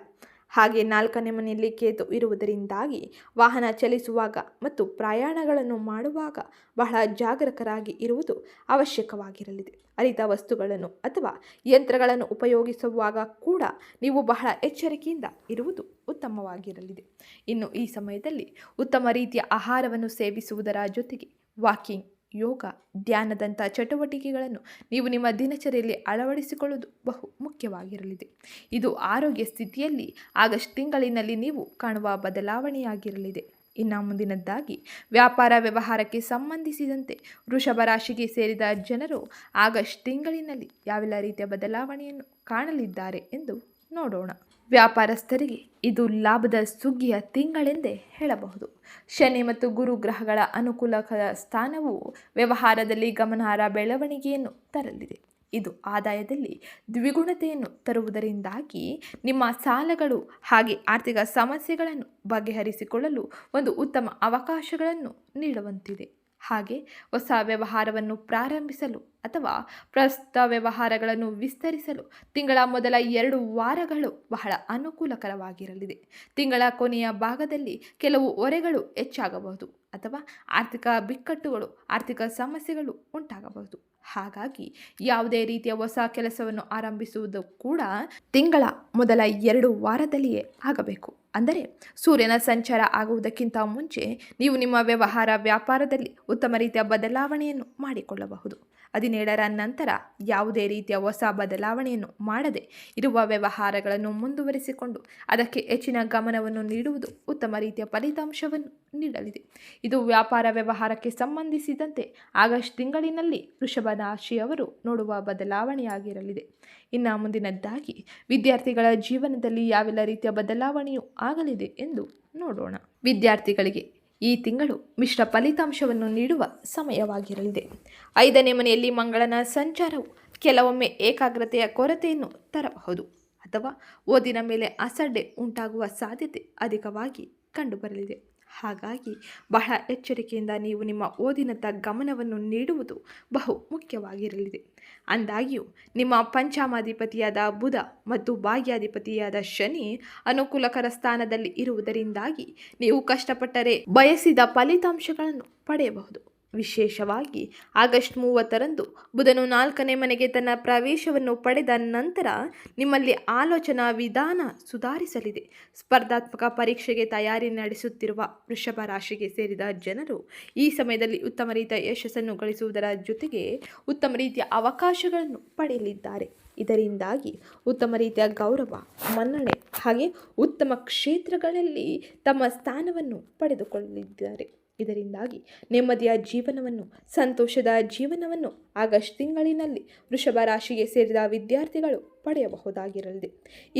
ಹಾಗೆ ನಾಲ್ಕನೇ ಮನೆಯಲ್ಲಿ ಕೇತು ಇರುವುದರಿಂದಾಗಿ ವಾಹನ ಚಲಿಸುವಾಗ ಮತ್ತು ಪ್ರಯಾಣಗಳನ್ನು ಮಾಡುವಾಗ ಬಹಳ ಜಾಗರೂಕರಾಗಿ ಇರುವುದು ಅವಶ್ಯಕವಾಗಿರಲಿದೆ. ಅರಿತ ವಸ್ತುಗಳನ್ನು ಅಥವಾ ಯಂತ್ರಗಳನ್ನು ಉಪಯೋಗಿಸುವಾಗ ಕೂಡ ನೀವು ಬಹಳ ಎಚ್ಚರಿಕೆಯಿಂದ ಇರುವುದು ಉತ್ತಮವಾಗಿರಲಿದೆ. ಇನ್ನು ಈ ಸಮಯದಲ್ಲಿ ಉತ್ತಮ ರೀತಿಯ ಆಹಾರವನ್ನು ಸೇವಿಸುವುದರ ಜೊತೆಗೆ ವಾಕಿಂಗ್, ಯೋಗ, ಧ್ಯಾನದಂಥ ಚಟುವಟಿಕೆಗಳನ್ನು ನೀವು ನಿಮ್ಮ ದಿನಚರಿಯಲ್ಲಿ ಅಳವಡಿಸಿಕೊಳ್ಳುವುದು ಬಹು ಮುಖ್ಯವಾಗಿರಲಿದೆ. ಇದು ಆರೋಗ್ಯ ಸ್ಥಿತಿಯಲ್ಲಿ ಆಗಸ್ಟ್ ತಿಂಗಳಿನಲ್ಲಿ ನೀವು ಕಾಣುವ ಬದಲಾವಣೆಯಾಗಿರಲಿದೆ. ಇನ್ನು ಮುಂದಿನದ್ದಾಗಿ ವ್ಯಾಪಾರ ವ್ಯವಹಾರಕ್ಕೆ ಸಂಬಂಧಿಸಿದಂತೆ ವೃಷಭ ರಾಶಿಗೆ ಸೇರಿದ ಜನರು ಆಗಸ್ಟ್ ತಿಂಗಳಿನಲ್ಲಿ ಯಾವೆಲ್ಲ ರೀತಿಯ ಬದಲಾವಣೆಯನ್ನು ಕಾಣಲಿದ್ದಾರೆ ಎಂದು ನೋಡೋಣ. ವ್ಯಾಪಾರಸ್ಥರಿಗೆ ಇದು ಲಾಭದ ಸುಗ್ಗಿಯ ತಿಂಗಳೆಂದೇ ಹೇಳಬಹುದು. ಶನಿ ಮತ್ತು ಗುರು ಗ್ರಹಗಳ ಅನುಕೂಲಕರ ಸ್ಥಾನವು ವ್ಯವಹಾರದಲ್ಲಿ ಗಮನಾರ್ಹ ಬೆಳವಣಿಗೆಯನ್ನು ತರಲಿದೆ. ಇದು ಆದಾಯದಲ್ಲಿ ದ್ವಿಗುಣತೆಯನ್ನು ತರುವುದರಿಂದಾಗಿ ನಿಮ್ಮ ಸಾಲಗಳು ಹಾಗೆ ಆರ್ಥಿಕ ಸಮಸ್ಯೆಗಳನ್ನು ಬಗೆಹರಿಸಿಕೊಳ್ಳಲು ಒಂದು ಉತ್ತಮ ಅವಕಾಶಗಳನ್ನು ನೀಡುವಂತಿದೆ. ಹಾಗೆ ಹೊಸ ವ್ಯವಹಾರವನ್ನು ಪ್ರಾರಂಭಿಸಲು ಅಥವಾ ಪ್ರಸ್ತುತ ವ್ಯವಹಾರಗಳನ್ನು ವಿಸ್ತರಿಸಲು ತಿಂಗಳ ಮೊದಲ ಎರಡು ವಾರಗಳು ಬಹಳ ಅನುಕೂಲಕರವಾಗಿರಲಿದೆ. ತಿಂಗಳ ಕೊನೆಯ ಭಾಗದಲ್ಲಿ ಕೆಲವು ಹೊರೆಗಳು ಹೆಚ್ಚಾಗಬಹುದು ಅಥವಾ ಆರ್ಥಿಕ ಬಿಕ್ಕಟ್ಟುಗಳು, ಆರ್ಥಿಕ ಸಮಸ್ಯೆಗಳು ಉಂಟಾಗಬಹುದು. ಹಾಗಾಗಿ ಯಾವುದೇ ರೀತಿಯ ಹೊಸ ಕೆಲಸವನ್ನು ಆರಂಭಿಸುವುದು ಕೂಡ ತಿಂಗಳ ಮೊದಲ ಎರಡು ವಾರದಲ್ಲಿಯೇ ಆಗಬೇಕು. ಅಂದರೆ ಸೂರ್ಯನ ಸಂಚಾರ ಆಗುವುದಕ್ಕಿಂತ ಮುಂಚೆ ನೀವು ನಿಮ್ಮ ವ್ಯವಹಾರ ವ್ಯಾಪಾರದಲ್ಲಿ ಉತ್ತಮ ರೀತಿಯ ಬದಲಾವಣೆಯನ್ನು ಮಾಡಿಕೊಳ್ಳಬಹುದು. ಹದಿನೇಳರ ನಂತರ ಯಾವುದೇ ರೀತಿಯ ಹೊಸ ಬದಲಾವಣೆಯನ್ನು ಮಾಡದೆ ಇರುವ ವ್ಯವಹಾರಗಳನ್ನು ಮುಂದುವರಿಸಿಕೊಂಡು ಅದಕ್ಕೆ ಹೆಚ್ಚಿನ ಗಮನವನ್ನು ನೀಡುವುದು ಉತ್ತಮ ರೀತಿಯ ಫಲಿತಾಂಶವನ್ನು ನೀಡಲಿದೆ. ಇದು ವ್ಯಾಪಾರ ವ್ಯವಹಾರಕ್ಕೆ ಸಂಬಂಧಿಸಿದಂತೆ ಆಗಸ್ಟ್ ತಿಂಗಳಿನಲ್ಲಿ ವೃಷಭ ರಾಶಿಯವರು ನೋಡುವ ಬದಲಾವಣೆಯಾಗಿರಲಿದೆ. ಇನ್ನು ಮುಂದಿನದ್ದಾಗಿ, ವಿದ್ಯಾರ್ಥಿಗಳ ಜೀವನದಲ್ಲಿ ಯಾವೆಲ್ಲ ರೀತಿಯ ಬದಲಾವಣೆಯೂ ಆಗಲಿದೆ ಎಂದು ನೋಡೋಣ. ವಿದ್ಯಾರ್ಥಿಗಳಿಗೆ ಈ ತಿಂಗಳು ಮಿಶ್ರ ಫಲಿತಾಂಶವನ್ನು ನೀಡುವ ಸಮಯವಾಗಿರಲಿದೆ. ಐದನೇ ಮನೆಯಲ್ಲಿ ಮಂಗಳನ ಸಂಚಾರವು ಕೆಲವೊಮ್ಮೆ ಏಕಾಗ್ರತೆಯ ಕೊರತೆಯನ್ನು ತರಬಹುದು ಅಥವಾ ಓದಿನ ಮೇಲೆ ಅಸಡ್ಡೆ ಉಂಟಾಗುವ ಸಾಧ್ಯತೆ ಅಧಿಕವಾಗಿ ಕಂಡುಬರಲಿದೆ. ಹಾಗಾಗಿ ಬಹಳ ಎಚ್ಚರಿಕೆಯಿಂದ ನೀವು ನಿಮ್ಮ ಓದಿನತ್ತ ಗಮನವನ್ನು ನೀಡುವುದು ಬಹು ಮುಖ್ಯವಾಗಿರಲಿದೆ. ಅಂದಾಗಿಯೂ, ನಿಮ್ಮ ಪಂಚಾಮಾಧಿಪತಿಯಾದ ಬುಧ ಮತ್ತು ಭಾಗ್ಯಾಧಿಪತಿಯಾದ ಶನಿ ಅನುಕೂಲಕರ ಸ್ಥಾನದಲ್ಲಿ ಇರುವುದರಿಂದಾಗಿ ನೀವು ಕಷ್ಟಪಟ್ಟರೆ ಬಯಸಿದ ಫಲಿತಾಂಶಗಳನ್ನು ಪಡೆಯಬಹುದು. ವಿಶೇಷವಾಗಿ ಆಗಸ್ಟ್ ಮೂವತ್ತರಂದು ಬುಧನು ನಾಲ್ಕನೇ ಮನೆಗೆ ತನ್ನ ಪ್ರವೇಶವನ್ನು ಪಡೆದ ನಂತರ ನಿಮ್ಮಲ್ಲಿ ಆಲೋಚನಾ ವಿಧಾನ ಸುಧಾರಿಸಲಿದೆ. ಸ್ಪರ್ಧಾತ್ಮಕ ಪರೀಕ್ಷೆಗೆ ತಯಾರಿ ನಡೆಸುತ್ತಿರುವ ವೃಷಭ ರಾಶಿಗೆ ಸೇರಿದ ಜನರು ಈ ಸಮಯದಲ್ಲಿ ಉತ್ತಮ ರೀತಿಯ ಯಶಸ್ಸನ್ನು ಗಳಿಸುವುದರ ಜೊತೆಗೆ ಉತ್ತಮ ರೀತಿಯ ಅವಕಾಶಗಳನ್ನು ಪಡೆಯಲಿದ್ದಾರೆ. ಇದರಿಂದಾಗಿ ಉತ್ತಮ ರೀತಿಯ ಗೌರವ, ಮನ್ನಣೆ ಹಾಗೆ ಉತ್ತಮ ಕ್ಷೇತ್ರಗಳಲ್ಲಿ ತಮ್ಮ ಸ್ಥಾನವನ್ನು ಪಡೆದುಕೊಳ್ಳಲಿದ್ದಾರೆ. ಇದರಿಂದಾಗಿ ನೆಮ್ಮದಿಯ ಜೀವನವನ್ನು, ಸಂತೋಷದ ಜೀವನವನ್ನು ಆಗಸ್ಟ್ ತಿಂಗಳಿನಲ್ಲಿ ವೃಷಭ ರಾಶಿಗೆ ಸೇರಿದ ವಿದ್ಯಾರ್ಥಿಗಳು ಪಡೆಯಬಹುದಾಗಿರಲಿದೆ.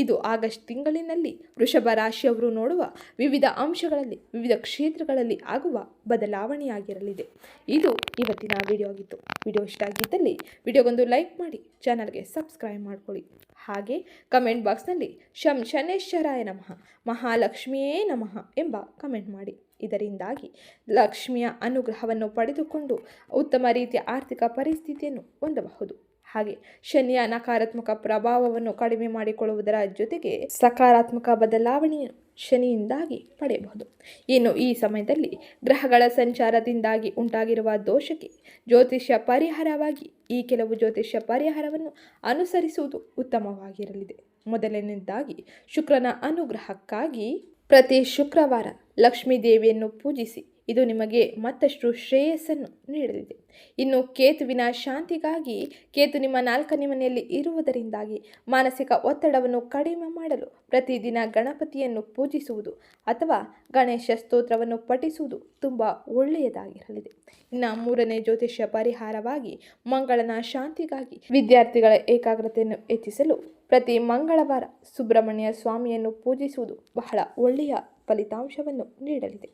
ಇದು ಆಗಸ್ಟ್ ತಿಂಗಳಿನಲ್ಲಿ ವೃಷಭ ರಾಶಿಯವರು ನೋಡುವ ವಿವಿಧ ಅಂಶಗಳಲ್ಲಿ, ವಿವಿಧ ಕ್ಷೇತ್ರಗಳಲ್ಲಿ ಆಗುವ ಬದಲಾವಣೆಯಾಗಿರಲಿದೆ. ಇದು ಇವತ್ತಿನ ವಿಡಿಯೋ ಆಗಿತ್ತು. ವಿಡಿಯೋ ಇಷ್ಟ ಆಗಿದ್ದಲ್ಲಿ ವಿಡಿಯೋಗೊಂದು ಲೈಕ್ ಮಾಡಿ, ಚಾನಲ್ಗೆ ಸಬ್ಸ್ಕ್ರೈಬ್ ಮಾಡ್ಕೊಳ್ಳಿ. ಹಾಗೆ ಕಮೆಂಟ್ ಬಾಕ್ಸ್ನಲ್ಲಿ ಶಂ ಶನೇಶ್ವರಾಯ ನಮಃ, ಮಹಾಲಕ್ಷ್ಮಿಯೇ ನಮಃ ಎಂಬ ಕಮೆಂಟ್ ಮಾಡಿ. ಇದರಿಂದಾಗಿ ಲಕ್ಷ್ಮಿಯ ಅನುಗ್ರಹವನ್ನು ಪಡೆದುಕೊಂಡು ಉತ್ತಮ ರೀತಿಯ ಆರ್ಥಿಕ ಪರಿಸ್ಥಿತಿಯನ್ನು ಹೊಂದಬಹುದು. ಹಾಗೆ ಶನಿಯ ನಕಾರಾತ್ಮಕ ಪ್ರಭಾವವನ್ನು ಕಡಿಮೆ ಮಾಡಿಕೊಳ್ಳುವುದರ ಜೊತೆಗೆ ಸಕಾರಾತ್ಮಕ ಬದಲಾವಣೆಯ ಶನಿಯಿಂದಾಗಿ ಪಡೆಯಬಹುದು. ಇನ್ನು ಈ ಸಮಯದಲ್ಲಿ ಗ್ರಹಗಳ ಸಂಚಾರದಿಂದಾಗಿ ಉಂಟಾಗಿರುವ ದೋಷಕ್ಕೆ ಜ್ಯೋತಿಷ್ಯ ಪರಿಹಾರವಾಗಿ ಈ ಕೆಲವು ಜ್ಯೋತಿಷ್ಯ ಪರಿಹಾರವನ್ನು ಅನುಸರಿಸುವುದು ಉತ್ತಮವಾಗಿರಲಿದೆ. ಮೊದಲನೇದಾಗಿ ಶುಕ್ರನ ಅನುಗ್ರಹಕ್ಕಾಗಿ ಪ್ರತಿ ಶುಕ್ರವಾರ ಲಕ್ಷ್ಮೀ ದೇವಿಯನ್ನು ಪೂಜಿಸಿ ಇದು ನಿಮಗೆ ಮತ್ತಷ್ಟು ಶ್ರೇಯಸ್ಸನ್ನು ನೀಡಲಿದೆ. ಇನ್ನು ಕೇತುವಿನ ಶಾಂತಿಗಾಗಿ ಕೇತು ನಿಮ್ಮ ನಾಲ್ಕನೇ ಮನೆಯಲ್ಲಿ ಇರುವುದರಿಂದಾಗಿ ಮಾನಸಿಕ ಒತ್ತಡವನ್ನು ಕಡಿಮೆ ಮಾಡಲು ಪ್ರತಿದಿನ ಗಣಪತಿಯನ್ನು ಪೂಜಿಸುವುದು ಅಥವಾ ಗಣೇಶ ಸ್ತೋತ್ರವನ್ನು ಪಠಿಸುವುದು ತುಂಬ ಒಳ್ಳೆಯದಾಗಿರಲಿದೆ. ಇನ್ನು ಮೂರನೇ ಜ್ಯೋತಿಷ್ಯ ಪರಿಹಾರವಾಗಿ ಮಂಗಳನ ಶಾಂತಿಗಾಗಿ ವಿದ್ಯಾರ್ಥಿಗಳ ಏಕಾಗ್ರತೆಯನ್ನು ಹೆಚ್ಚಿಸಲು ಪ್ರತಿ ಮಂಗಳವಾರ ಸುಬ್ರಹ್ಮಣ್ಯ ಸ್ವಾಮಿಯನ್ನು ಪೂಜಿಸುವುದು ಬಹಳ ಒಳ್ಳೆಯ ಫಲಿತಾಂಶವನ್ನು ನೀಡಲಿದೆ.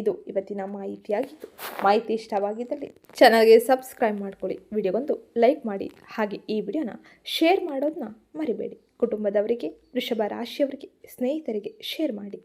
ಇದು ಇವತ್ತಿನ ಮಾಹಿತಿಯಾಗಿತ್ತು ಮಾಹಿತಿ ಇಷ್ಟವಾಗಿದ್ದಲ್ಲಿ ಚಾನಲ್ಗೆ ಸಬ್ಸ್ಕ್ರೈಬ್ ಮಾಡ್ಕೊಳ್ಳಿ, ವಿಡಿಯೋಗೊಂದು ಲೈಕ್ ಮಾಡಿ, ಹಾಗೆ ಈ ವಿಡಿಯೋನ ಶೇರ್ ಮಾಡೋದನ್ನ ಮರಿಬೇಡಿ. ಕುಟುಂಬದವರಿಗೆ, ವೃಷಭ ರಾಶಿಯವರಿಗೆ, ಸ್ನೇಹಿತರಿಗೆ ಶೇರ್ ಮಾಡಿ.